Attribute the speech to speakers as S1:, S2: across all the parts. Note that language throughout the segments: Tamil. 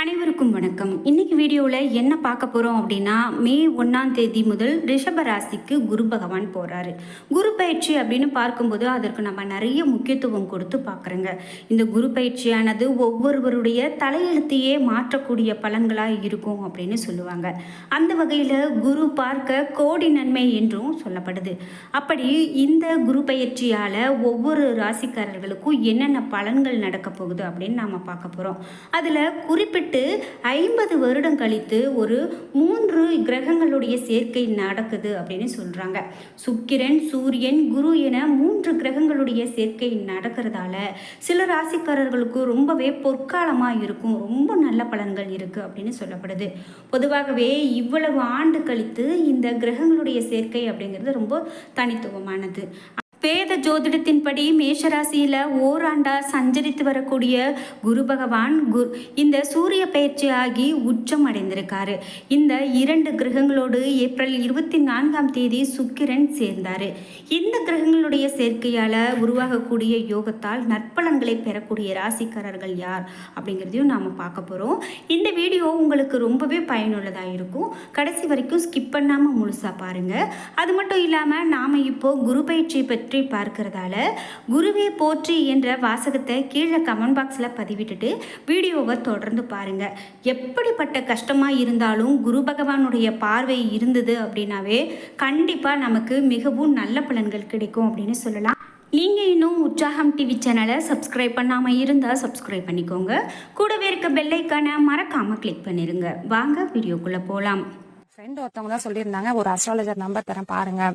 S1: அனைவருக்கும் வணக்கம். இன்னைக்கு வீடியோவில் என்ன பார்க்க போகிறோம் அப்படின்னா மே ஒன்றாம் தேதி முதல் ரிஷப ராசிக்கு குரு பகவான் போகிறாரு குரு பயிற்சி அப்படின்னு பார்க்கும்போது அதற்கு நம்ம நிறைய முக்கியத்துவம் கொடுத்து பார்க்குறோங்க. இந்த குரு பயிற்சியானது ஒவ்வொருவருடைய தலையெழுத்தையே மாற்றக்கூடிய பலன்களாக இருக்கும் அப்படின்னு சொல்லுவாங்க. அந்த வகையில் குரு பார்க்க கோடி நன்மை என்றும் சொல்லப்படுது. அப்படி இந்த குரு பயிற்சியால் ஒவ்வொரு ராசிக்காரர்களுக்கும் என்னென்ன பலன்கள் நடக்க போகுது அப்படின்னு நாம் பார்க்க போகிறோம் அதில் குறிப்பிட்ட ஐம்பது வருடம் கழித்து ஒரு மூன்று கிரகங்களுடைய சேர்க்கை நடக்குது அப்படின்னு சொல்கிறாங்க சுக்கிரன் சூரியன் குரு என மூன்று கிரகங்களுடைய சேர்க்கை நடக்கிறதால சில ராசிக்காரர்களுக்கு ரொம்பவே பொற்காலமாக இருக்கும். ரொம்ப நல்ல பலன்கள் இருக்குது அப்படின்னு சொல்லப்படுது. பொதுவாகவே இவ்வளவு ஆண்டு கழித்து இந்த கிரகங்களுடைய சேர்க்கை அப்படிங்கிறது ரொம்ப தனித்துவமானது. வேத ஜோதிடத்தின்படி மேஷராசியில் ஓராண்டா சஞ்சரித்து வரக்கூடிய குரு பகவான் குரு இந்த சூரிய பயிற்சி ஆகி உச்சம் அடைந்திருக்காரு. இந்த இரண்டு கிரகங்களோடு ஏப்ரல் இருபத்தி நான்காம் தேதி சுக்கிரன் சேர்ந்தார். இந்த கிரகங்களுடைய சேர்க்கையால் உருவாகக்கூடிய யோகத்தால் நற்பலன்களை பெறக்கூடிய ராசிக்காரர்கள் யார் அப்படிங்கிறதையும் நாம் பார்க்க போகிறோம் இந்த வீடியோ உங்களுக்கு ரொம்பவே பயனுள்ளதாக இருக்கும். கடைசி வரைக்கும் ஸ்கிப் பண்ணாமல் முழுசாக பாருங்கள் அது மட்டும் இல்லாமல் நாம் இப்போ குரு பயிற்சியை பற்றி பார்க்கறதால குருவே போற்றி என்ற வாசகத்தை கீழே கமெண்ட் பாக்ஸில் பதிவிட்டுட்டு வீடியோவை தொடர்ந்து பாருங்கள் எப்படிப்பட்ட கஷ்டமாக இருந்தாலும் குரு பகவானுடைய பார்வை இருந்தது அப்படின்னாவே கண்டிப்பாக நமக்கு மிகவும் நல்ல பலன்கள் கிடைக்கும் அப்படின்னு சொல்லலாம். நீங்கள் இன்னும் உற்சாகம் டிவி சேனலை சப்ஸ்கிரைப் பண்ணாமல் இருந்தால் சப்ஸ்கிரைப் பண்ணிக்கோங்க. கூடவே இருக்க பெல்லைக்கான மறக்காமல் கிளிக் பண்ணிடுங்க வாங்க வீடியோக்குள்ளே போகலாம்
S2: ஃப்ரெண்ட் ஒருத்தவங்க தான் சொல்லியிருந்தாங்க ஒரு அஸ்ட்ராலஜர் நம்பர் தரேன் பாருங்கள்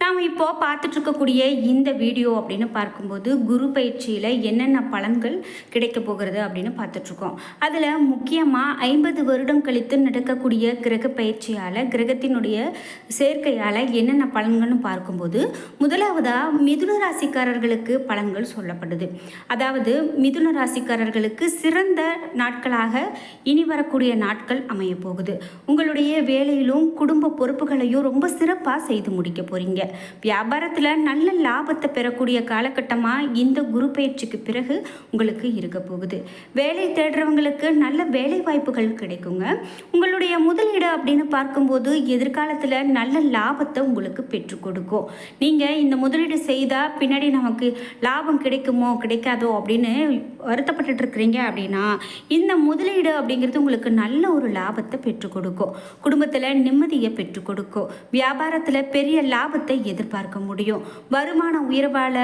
S1: நாம் இப்போது பார்த்துட்டு இருக்கக்கூடிய இந்த வீடியோ அப்படின்னு பார்க்கும்போது குரு பயிற்சியில் என்னென்ன பலன்கள் கிடைக்க போகிறது அப்படின்னு பார்த்துட்ருக்கோம் அதில் முக்கியமாக ஐம்பது வருடம் கழித்து நடக்கக்கூடிய கிரக பயிற்சியால் கிரகத்தினுடைய சேர்க்கையால் என்னென்ன பலன்கள்னு பார்க்கும்போது முதலாவதாக மிதுன ராசிக்காரர்களுக்கு பலன்கள் சொல்லப்படுது. அதாவது மிதுன ராசிக்காரர்களுக்கு சிறந்த நாட்களாக இனி வரக்கூடிய நாட்கள் அமைய போகுது உங்களுடைய வேலையிலும் குடும்ப பொறுப்புகளையும் ரொம்ப சிறப்பாக செய்து முடிக்க போகிறீங்க வியாபாரத்தில் நல்ல லாபத்தை பெறக்கூடிய காலகட்டமாக இந்த குரு பயிற்சிக்கு பிறகு உங்களுக்கு இருக்க போகுது. வேலை தேடுறவங்களுக்கு நல்ல வேலை வாய்ப்புகள் கிடைக்குங்க. உங்களுடைய முதலீடு அப்படின்னு பார்க்கும்போது எதிர்காலத்தில் நல்ல லாபத்தை உங்களுக்கு பெற்றுக் கொடுக்கும். நீங்கள் இந்த முதலீடு செய்தால் பின்னாடி நமக்கு லாபம் கிடைக்குமோ கிடைக்காதோ அப்படின்னு வருத்தப்பட்டு இருக்கிறீங்க அப்படின்னா இந்த முதலீடு அப்படிங்கிறது உங்களுக்கு நல்ல ஒரு லாபத்தை பெற்றுக் கொடுக்கும். குடும்பத்தில் நிம்மதியை பெற்றுக் கொடுக்கும். வியாபாரத்தில் பெரிய லாபத்தை எதிர்பார்க்க முடியும். வருமான உயர்வால்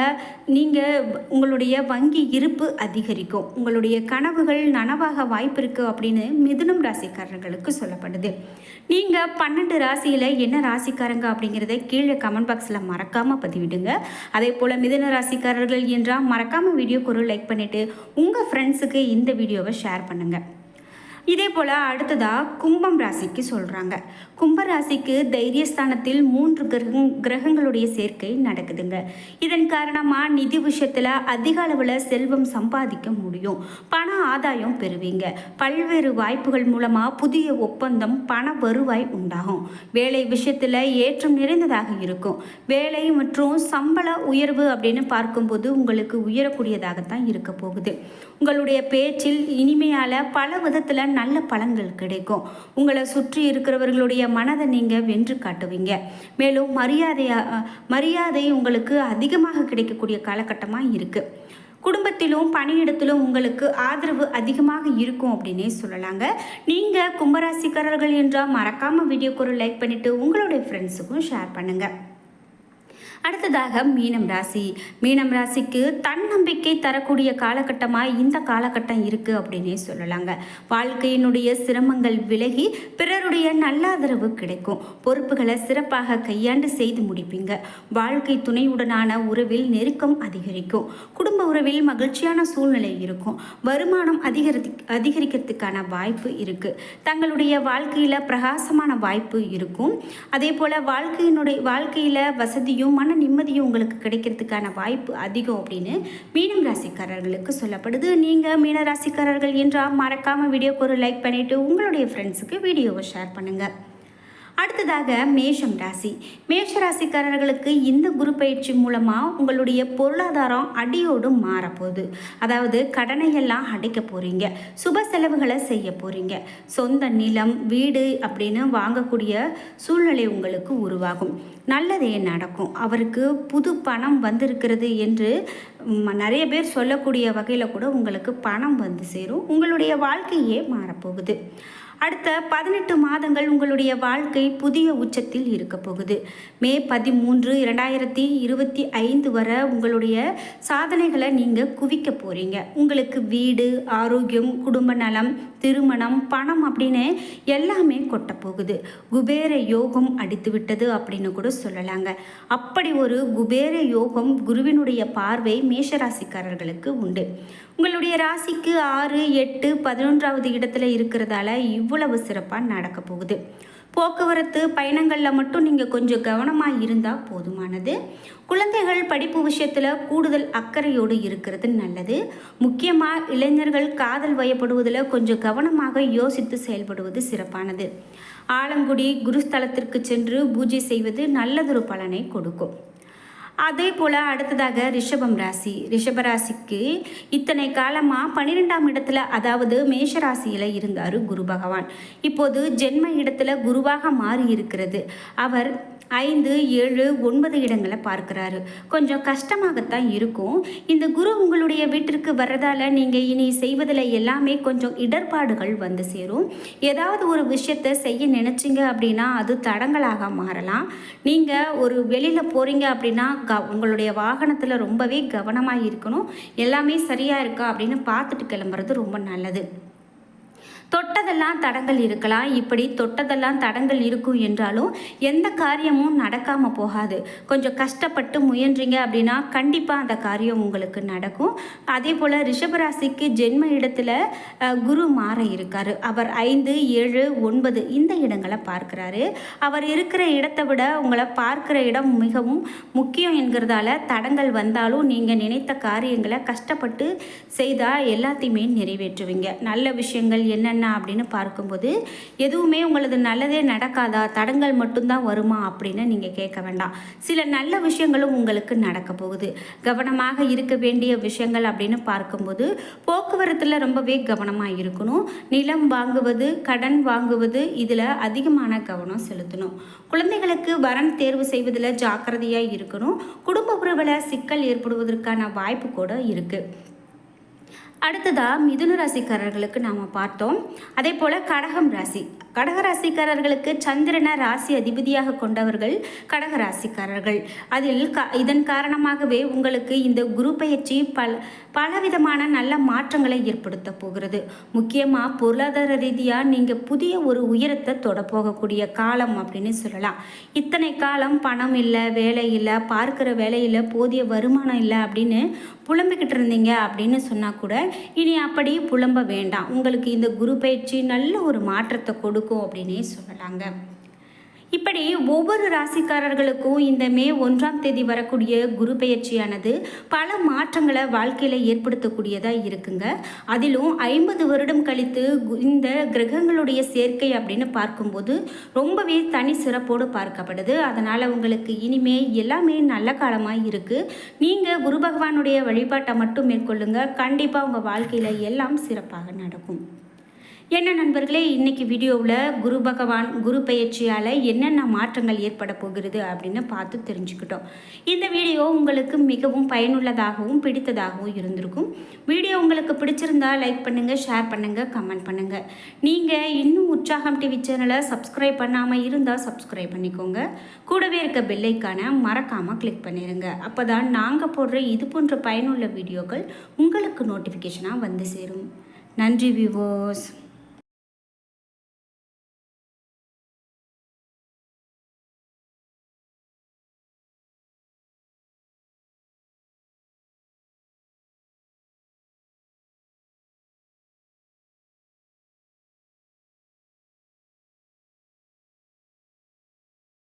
S1: நீங்கள் உங்களுடைய வங்கி இருப்பு அதிகரிக்கும். உங்களுடைய கனவுகள் நனவாக வாய்ப்பு இருக்குது அப்படின்னு மிதுனம் ராசிக்காரர்களுக்கு சொல்லப்படுது. நீங்கள் பன்னெண்டு ராசியில் என்ன ராசிக்காரங்க அப்படிங்கிறத கீழே கமெண்ட் பாக்ஸில் மறக்காமல் பதிவிடுங்க. அதே போல் மிதுன ராசிக்காரர்கள் என்றால் மறக்காமல் வீடியோக்கு ஒரு லைக் பண்ணிவிட்டு உங்கள் ஃப்ரெண்ட்ஸுக்கு இந்த வீடியோவை ஷேர் பண்ணுங்கள் இதே போல் அடுத்ததாக கும்பம் ராசிக்கு சொல்கிறாங்க கும்ப ராசிக்கு தைரியஸ்தானத்தில் மூன்று கிரக கிரகங்களுடைய சேர்க்கை நடக்குதுங்க. இதன் காரணமாக நிதி விஷயத்தில் அதிக அளவில் செல்வம் சம்பாதிக்க முடியும். பண ஆதாயம் பெறுவீங்க. பல்வேறு வாய்ப்புகள் மூலமாக புதிய ஒப்பந்தம் பண வருவாய் உண்டாகும். வேலை விஷயத்தில் ஏற்றம் நிறைந்ததாக இருக்கும். வேலை மற்றும் சம்பள உயர்வு அப்படின்னு பார்க்கும்போது உங்களுக்கு உயரக்கூடியதாகத்தான் இருக்க போகுது. உங்களுடைய பேச்சில் இனிமையால் பல விதத்தில் நல்ல பலன்கள் கிடைக்கும். உங்களை சுற்றி இருக்கிறவர்களுடைய மனதை நீங்கள் வென்று காட்டுவீங்க. மேலும் மரியாதையாக மரியாதை உங்களுக்கு அதிகமாக கிடைக்கக்கூடிய காலகட்டமாக இருக்குது குடும்பத்திலும் பணியிடத்திலும் உங்களுக்கு ஆதரவு அதிகமாக இருக்கும் அப்படின்னே சொல்லலாங்க. நீங்கள் கும்பராசிக்காரர்கள் என்றால் மறக்காமல் வீடியோக்கு ஒரு லைக் பண்ணிவிட்டு உங்களுடைய ஃப்ரெண்ட்ஸுக்கும் ஷேர் பண்ணுங்கள் அடுத்ததாக மீனம் ராசி. மீனம் ராசிக்கு தன்னம்பிக்கை தரக்கூடிய காலகட்டமாக இந்த காலகட்டம் இருக்குது அப்படின்னே சொல்லலாங்க. வாழ்க்கையினுடைய சிரமங்கள் விலகி பிறருடைய நல்லாதரவு கிடைக்கும். பொறுப்புகளை சிறப்பாக கையாண்டு செய்து முடிப்பீங்க. வாழ்க்கை துணையுடனான உறவில் நெருக்கம் அதிகரிக்கும். குடும்ப உறவில் மகிழ்ச்சியான சூழ்நிலை இருக்கும். வருமானம் அதிகரி அதிகரிக்கிறதுக்கான வாய்ப்பு இருக்குது தங்களுடைய வாழ்க்கையில் பிரகாசமான வாய்ப்பு இருக்கும். அதே போல் வாழ்க்கையினுடைய வாழ்க்கையில் வசதியும் மன நிம்மதியும் உங்களுக்கு கிடைக்கிறதுக்கான வாய்ப்பு அதிகம் அப்படின்னு மீனம் ராசிக்காரர்களுக்கு சொல்லப்படுது. நீங்கள் மீன ராசிக்காரர்கள் என்றால் மறக்காமல் வீடியோக்கு ஒரு லைக் பண்ணிவிட்டு உங்களுடைய ஃப்ரெண்ட்ஸுக்கு வீடியோவை ஷேர் பண்ணுங்கள் அடுத்ததாக மேஷம் ராசி. மேஷ ராசிக்காரர்களுக்கு இந்த குரு பயிற்சி மூலமாக உங்களுடைய பொருளாதாரம் அடியோடு மாறப்போகுது. அதாவது கடனை எல்லாம் அடைக்க போகிறீங்க சுப செலவுகளை செய்ய போகிறீங்க சொந்த நிலம் வீடு அப்படின்னு வாங்கக்கூடிய சூழ்நிலை உங்களுக்கு உருவாகும். நல்லதே நடக்கும். அவருக்கு புது பணம் வந்திருக்கிறது என்று நிறைய பேர் சொல்லக்கூடிய வகையில் கூட உங்களுக்கு பணம் வந்து சேரும். உங்களுடைய வாழ்க்கையே மாறப்போகுது. அடுத்த பதினெட்டு மாதங்கள் உங்களுடைய வாழ்க்கை புதிய உச்சத்தில் இருக்க போகுது. மே பதிமூன்று இரண்டாயிரத்தி இருபத்தி ஐந்து வரை உங்களுடைய சாதனைகளை நீங்கள் குவிக்க போகிறீங்க உங்களுக்கு வீடு ஆரோக்கியம் குடும்ப நலம் திருமணம் பணம் அப்படின்னு எல்லாமே கொட்ட போகுது. குபேர யோகம் அடித்து விட்டது அப்படின்னு கூட சொல்லலாங்க. அப்படி ஒரு குபேர யோகம் குருவினுடைய பார்வை மேஷராசிக்காரர்களுக்கு உண்டு. உங்களுடைய ராசிக்கு ஆறு எட்டு பதினொன்றாவது இடத்துல இருக்கிறதால இவ்வளவு சிறப்பாக நடக்க போகுது. போக்குவரத்து பயணங்களில் மட்டும் நீங்கள் கொஞ்சம் கவனமாக இருந்தால் போதுமானது. குழந்தைகள் படிப்பு விஷயத்தில் கூடுதல் அக்கறையோடு இருக்கிறது நல்லது. முக்கியமாக இளைஞர்கள் காதல் வயப்படுவதில் கொஞ்சம் கவனமாக யோசித்து செயல்படுவது சிறப்பானது. ஆலங்குடி குருஸ்தலத்திற்கு சென்று பூஜை செய்வது நல்லதொரு பலனை கொடுக்கும். அதே போல் அடுத்ததாக ரிஷபம் ராசி. ரிஷபராசிக்கு இத்தனை காலமாக பன்னிரெண்டாம் இடத்துல அதாவது மேஷ ராசியில் இருந்தார் குரு பகவான். இப்போது ஜென்ம இடத்துல குருவாக மாறி இருக்கிறது அவர் ஐந்து ஏழு ஒன்பது இடங்களை பார்க்குறாரு. கொஞ்சம் கஷ்டமாகத்தான் இருக்கும். இந்த குரு உங்களுடைய வீட்டிற்கு வர்றதால நீங்கள் இனி செய்வதில் எல்லாமே கொஞ்சம் இடர்பாடுகள் வந்து சேரும். ஏதாவது ஒரு விஷயத்தை செய்ய நினச்சிங்க அப்படின்னா அது தடங்களாக மாறலாம். நீங்கள் ஒரு வெளியில் போகிறீங்க அப்படின்னா க உங்களுடைய வாகனத்தில் ரொம்பவே கவனமாக இருக்கணும். எல்லாமே சரியாக இருக்கா அப்படின்னு பார்த்துட்டு கிளம்புறது ரொம்ப நல்லது. தொட்டதெல்லாம் தடங்கள் இருக்கலாம். இப்படி தொட்டதெல்லாம் தடங்கள் இருக்கும் என்றாலும் எந்த காரியமும் நடக்காமல் போகாது. கொஞ்சம் கஷ்டப்பட்டு முயன்றீங்க அப்படின்னா கண்டிப்பாக அந்த காரியம் உங்களுக்கு நடக்கும். அதே போல் ரிஷபராசிக்கு ஜென்ம இடத்துல குரு மாற இருக்கார். அவர் ஐந்து ஏழு ஒன்பது இந்த இடங்களை பார்க்குறாரு. அவர் இருக்கிற இடத்தை விட உங்களை பார்க்குற இடம் மிகவும் முக்கியம் என்கிறதால தடங்கள் வந்தாலும் நீங்கள் நினைத்த காரியங்களை கஷ்டப்பட்டு செய்தால் எல்லாத்தையுமே நிறைவேற்றுவீங்க. நல்ல விஷயங்கள் என்னென்ன அப்படின்னு பார்க்கும்போது எதுவுமே உங்களது நல்லதே நடக்காதா? தடங்கள் மட்டும்தான் வருமா? அப்படின்னு நீங்கள் கேட்க வேண்டாம். சில நல்ல விஷயங்களும் உங்களுக்கு நடக்க போகுது. கவனமாக இருக்க வேண்டிய விஷயங்கள் அப்படின்னு பார்க்கும்போது போக்குவரத்தில் ரொம்பவே கவனமாக இருக்கணும். நிலம் வாங்குவது கடன் வாங்குவது இதில் அதிகமான கவனம் செலுத்தணும். குழந்தைகளுக்கு வரன் தேர்வு செய்வதில் ஜாக்கிரதையாக இருக்கணும். குடும்ப உறவில் சிக்கல் ஏற்படுவதற்கான வாய்ப்பு கூட இருக்குது அடுத்ததாக மிதுன ராசிக்காரர்களுக்கு நாம் பார்த்தோம். அதே போல் கடகம் ராசி. கடக ராசிக்காரர்களுக்கு சந்திரனை ராசி அதிபதியாக கொண்டவர்கள் கடக ராசிக்காரர்கள் அதில் க இதன் காரணமாகவே உங்களுக்கு இந்த குரு பயிற்சி பல பலவிதமான நல்ல மாற்றங்களை ஏற்படுத்த போகிறது. முக்கியமாக பொருளாதார ரீதியாக நீங்கள் புதிய ஒரு உயரத்தை தொட போகக்கூடிய காலம் அப்படின்னு சொல்லலாம். இத்தனை காலம் பணம் இல்லை வேலை இல்லை பார்க்குற வேலையில் போதிய வருமானம் இல்லை அப்படின்னு புலம்பிக்கிட்டு இருந்தீங்க அப்படின்னு சொன்னால் கூட இனி அப்படி புலம்ப வேண்டாம். உங்களுக்கு இந்த குரு பயிற்சி நல்ல ஒரு மாற்றத்தை கொடு கொடுக்கும் அப்படின்னே சொல்லலாங்க. இப்படி ஒவ்வொரு ராசிக்காரர்களுக்கும் இந்த மே ஒன்றாம் தேதி வரக்கூடிய குரு பெயர்ச்சியானது பல மாற்றங்களை வாழ்க்கையில் ஏற்படுத்தக்கூடியதாக இருக்குங்க. அதிலும் ஐம்பது வருடம் கழித்து கு- இந்த கிரகங்களுடைய சேர்க்கை அப்படின்னு பார்க்கும்போது ரொம்பவே தனி சிறப்போடு பார்க்கப்படுது. அதனால் உங்களுக்கு இனிமே எல்லாமே நல்ல காலமாக இருக்குது நீங்கள் குரு பகவானுடைய வழிபாட்டை மட்டும் மேற்கொள்ளுங்கள் கண்டிப்பாக உங்கள் வாழ்க்கையில் எல்லாம் சிறப்பாக நடக்கும். என்ன நண்பர்களே இன்றைக்கி வீடியோவில் குரு பகவான் குரு பயிற்சியால் என்னென்ன மாற்றங்கள் ஏற்பட போகிறது அப்படின்னு பார்த்து தெரிஞ்சுக்கிட்டோம். இந்த வீடியோ உங்களுக்கு மிகவும் பயனுள்ளதாகவும் பிடித்ததாகவும் இருந்திருக்கும். வீடியோ உங்களுக்கு பிடிச்சிருந்தா லைக் பண்ணுங்கள் ஷேர் பண்ணுங்கள் கமெண்ட் பண்ணுங்கள் நீங்கள் இன்னும் உற்சாகம் டிவி சேனலை சப்ஸ்கிரைப் பண்ணாமல் இருந்தால் சப்ஸ்கிரைப் பண்ணிக்கோங்க. கூடவே இருக்க பெல்லைக்கான மறக்காமல் கிளிக் பண்ணிடுங்க அப்போ தான் நாங்கள் போடுற இது போன்ற பயனுள்ள வீடியோக்கள் உங்களுக்கு நோட்டிஃபிகேஷனாக வந்து சேரும். நன்றி விவோஸ்